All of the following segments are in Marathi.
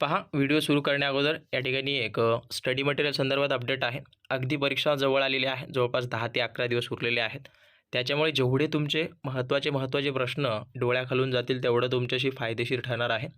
पहा व्हिडिओ सुरू करण्याअगोदर या ठिकाणी एक स्टडी मटेरियल संदर्भात अपडेट आहे. अगदी परीक्षा जवळ आलेली आहे. जवळपास दहा ते अकरा दिवस उरलेले आहेत. त्याच्यामुळे जेवढे तुमचे महत्त्वाचे महत्त्वाचे प्रश्न डोळ्याखालून जातील तेवढं तुमच्याशी फायदेशीर ठरणार आहे.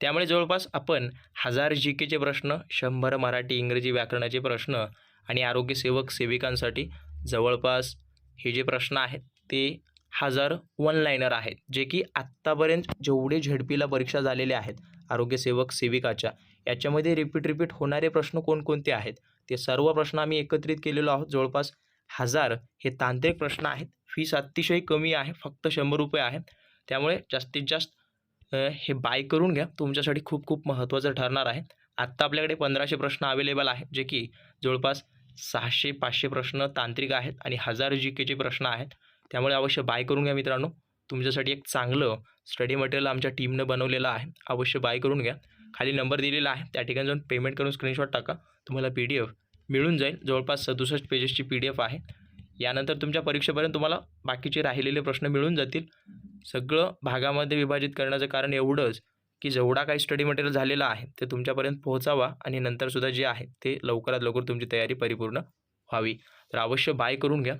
त्यामुळे जवळपास आपण हजार जी केचे प्रश्न शंभर मराठी इंग्रजी व्याकरणाचे प्रश्न आणि आरोग्यसेवक सेविकांसाठी जवळपास हे जे प्रश्न आहेत ते हजार वन लाईनर आहेत जे की आत्तापर्यंत जेवढे झेडपीला परीक्षा झालेल्या आहेत आरोग्यसेवक सेविकाच्या याच्यामध्ये रिपीट रिपीट होणारे प्रश्न कोणकोणते आहेत? ते सर्व प्रश्न आम्ही एकत्रित केलेलो आहोत. जवळपास हजार हे तांत्रिक प्रश्न आहेत. फीस अतिशय कमी आहे फक्त शंभर रुपये आहे त्यामुळे जास्तीत जास्त हे बाय करून घ्या. तुमच्यासाठी खूप खूप महत्त्वाचं ठरणार आहे. आत्ता आपल्याकडे पंधराशे प्रश्न अवेलेबल आहेत जे की जवळपास सहाशे पाचशे प्रश्न तांत्रिक आहेत आणि हजार जी केचे प्रश्न आहेत. त्यामुळे अवश्य बाय करून घ्या मित्रांनो. तुमच्यासाठी एक चांगलं स्टडी मटेरियल आमच्या टीमनं बनवलेलं आहे. अवश्य बाय करून घ्या. खाली नंबर दिलेला आहे. त्या ठिकाणी जाऊन पेमेंट करून स्क्रीनशॉट टाका. तुम्हाला पी डी एफ मिळून जाईल. जवळपास सदुसष्ट पेजेसची पी डी एफ आहे. यानंतर तुमच्या परीक्षेपर्यंत तुम्हाला बाकीचे राहिलेले प्रश्न मिळून जातील. सगळं भागामध्ये विभाजित करण्याचं कारण एवढंच की जेवढा काही स्टडी मटेरियल झालेला आहे ते तुमच्यापर्यंत पोहोचावा आणि नंतरसुद्धा जे आहे ते लवकरात लवकर तुमची तयारी परिपूर्ण व्हावी. तर अवश्य बाय करून घ्या.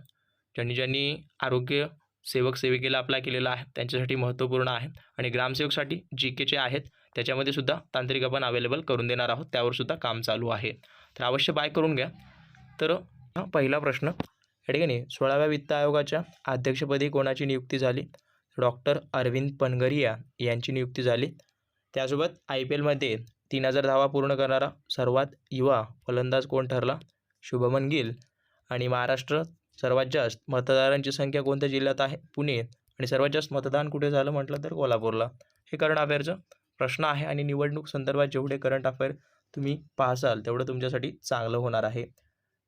ज्यांनी ज्यांनी आरोग्य सेवक सेविकेला अप्लाय केलेला आहे त्यांच्यासाठी महत्त्वपूर्ण आहे आणि ग्रामसेवकसाठी जी केचे आहेत त्याच्यामध्ये सुद्धा तांत्रिक आपण अवेलेबल करून देणार आहोत. त्यावर सुद्धा काम चालू आहे. तर अवश्य बाय करून घ्या. तर हा पहिला प्रश्न. या ठिकाणी सोळाव्या वित्त आयोगाच्या अध्यक्षपदी कोणाची नियुक्ती झाली? डॉक्टर अरविंद पनगरिया यांची नियुक्ती झाली. त्यासोबत आय पी एलमध्ये तीन हजार धावा पूर्ण करणारा सर्वात युवा फलंदाज कोण ठरला? शुभमन गिल. आणि महाराष्ट्र सर्वात जास्त मतदारांची संख्या कोणत्या जिल्ह्यात आहे? पुणे आणि सर्वात जास्त मतदान कुठे झालं? म्हटलं तर कोल्हापूरला. हे करंट अफेअरचं प्रश्न आहे आणि निवडणूक संदर्भात जेवढे करंट अफेअर तुम्ही पाहसाल तेवढं तुमच्यासाठी चांगलं होणार आहे.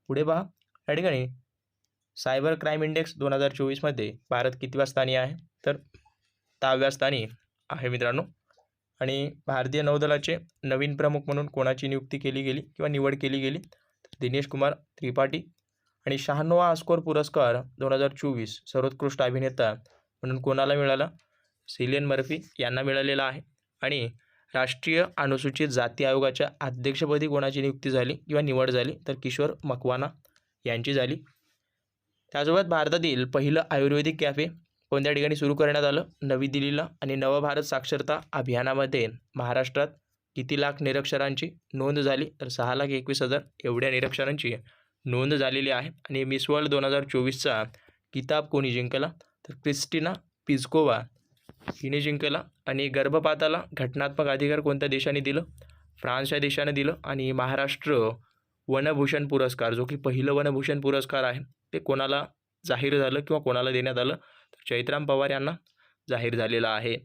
पुढे पहा. या ठिकाणी सायबर क्राईम इंडेक्स दोन हजार चोवीसमध्ये भारत कितव्या स्थानी आहे? तर दहाव्या स्थानी आहे मित्रांनो. आणि भारतीय नौदलाचे नवीन प्रमुख म्हणून कोणाची नियुक्ती केली गेली किंवा निवड केली गेली? दिनेश कुमार त्रिपाठी आणि शहाण्णवा आस्कोर पुरस्कार दोन हजार चोवीस सर्वोत्कृष्ट अभिनेता म्हणून कोणाला मिळाला? सिलियन मर्फी यांना मिळालेला आहे. आणि राष्ट्रीय अनुसूचित जाती आयोगाच्या अध्यक्षपदी कोणाची नियुक्ती झाली किंवा निवड झाली? तर किशोर मकवाना यांची झाली. त्यासोबत भारतातील पहिलं आयुर्वेदिक कॅफे कोणत्या ठिकाणी सुरू करण्यात आलं? नवी दिल्लीला आणि नवभारत साक्षरता अभियानामध्ये महाराष्ट्रात किती लाख निरक्षरांची नोंद झाली? तर सहा लाख एकवीस हजार एवढ्या निरक्षरांची नोंद झालेली आहे. आणि मिस वर्ल्ड दोन हजार चोवीसचा किताब कोणी जिंकला? तर क्रिस्टिना पिझकोवा हिने जिंकला. आणि गर्भपाताला घटनात्मक अधिकार कोणत्या देशाने दिलं? फ्रान्स या देशाने दिलं. आणि महाराष्ट्र वनभूषण पुरस्कार जो की पहिलं वनभूषण पुरस्कार आहे ते कोणाला जाहीर झालं किंवा कोणाला देण्यात आलं? तर चैत्राम पवार यांना जाहीर झालेला आहे.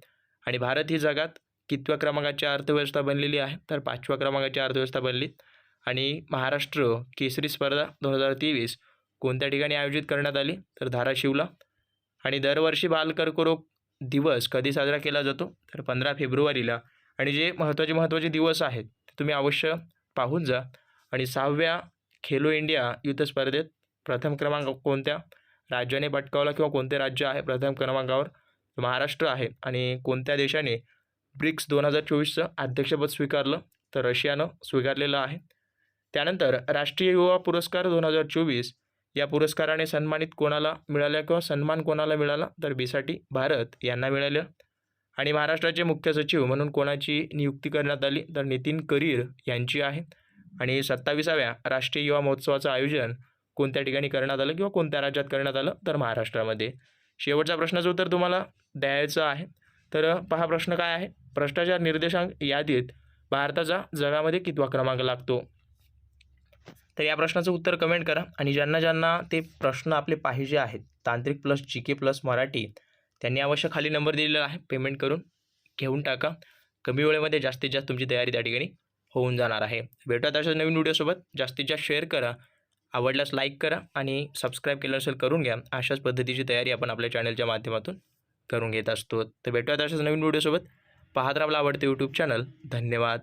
आणि भारत ही जगात कितव्या क्रमांकाची अर्थव्यवस्था बनलेली आहे? तर पाचव्या क्रमांकाची अर्थव्यवस्था बनली. आणि महाराष्ट्र केसरी स्पर्धा दोन हजार तेवीस कोणत्या ठिकाणी आयोजित करण्यात आली? तर धाराशिवला. आणि दरवर्षी बालकर्करोग दिवस कधी साजरा केला जातो? तर पंधरा फेब्रुवारीला. आणि जे महत्त्वाचे महत्त्वाचे दिवस आहेत ते तुम्ही अवश्य पाहून जा. आणि सहाव्या खेलो इंडिया युद्ध स्पर्धेत प्रथम क्रमांक कोणत्या? राज्याने पटकावला किंवा कोणते राज्य आहे प्रथम क्रमांकावर? महाराष्ट्र आहे. आणि कोणत्या देशाने ब्रिक्स दोन हजार चोवीसचं अध्यक्षपद स्वीकारलं? तर रशियानं स्वीकारलेलं आहे. त्यानंतर राष्ट्रीय युवा पुरस्कार दोन हजार चोवीस या पुरस्काराने सन्मानित कोणाला मिळाल्या किंवा सन्मान कोणाला मिळाला तर बीसाठी भारत यांना मिळालं. आणि महाराष्ट्राचे मुख्य सचिव म्हणून कोणाची नियुक्ती करण्यात आली तर नितीन करीर यांची आहे. आणि सत्ताविसाव्या राष्ट्रीय युवा महोत्सवाचं आयोजन कोणत्या ठिकाणी करण्यात आलं किंवा कोणत्या राज्यात करण्यात आलं तर महाराष्ट्रामध्ये? शेवटच्या प्रश्नाचं उत्तर तुम्हाला द्यायचं आहे तर पहा प्रश्न काय आहे. भ्रष्टाचार निर्देशांक यादीत भारताचा जगामध्ये कितवा क्रमांक लागतो? तर या प्रश्नाचं उत्तर कमेंट करा आणि ज्यांना ज्यांना ते प्रश्न आपले पाहिजे आहेत तांत्रिक plus G K plus Marathi त्यांनी अवश्य खाली नंबर दिलेला आहे. पेमेंट करून घेऊन टाका. कमी वेळेमध्ये जास्तीत जास्त तुमची तयारी त्या ठिकाणी होऊन जाणार आहे. भेटूयात अशा नवीन व्हिडिओसोबत जास्तीत जास्त शेअर करा. आवडल्यास लाईक करा आणि सबस्क्राईब केलं असेल करून घ्या. अशाच पद्धतीची तयारी आपण आपल्या चॅनलच्या माध्यमातून करून घेत असतो. तर भेटूयात अशाच नवीन व्हिडिओसोबत पाहत राहा आपला आवडते यूट्यूब चॅनल धन्यवाद.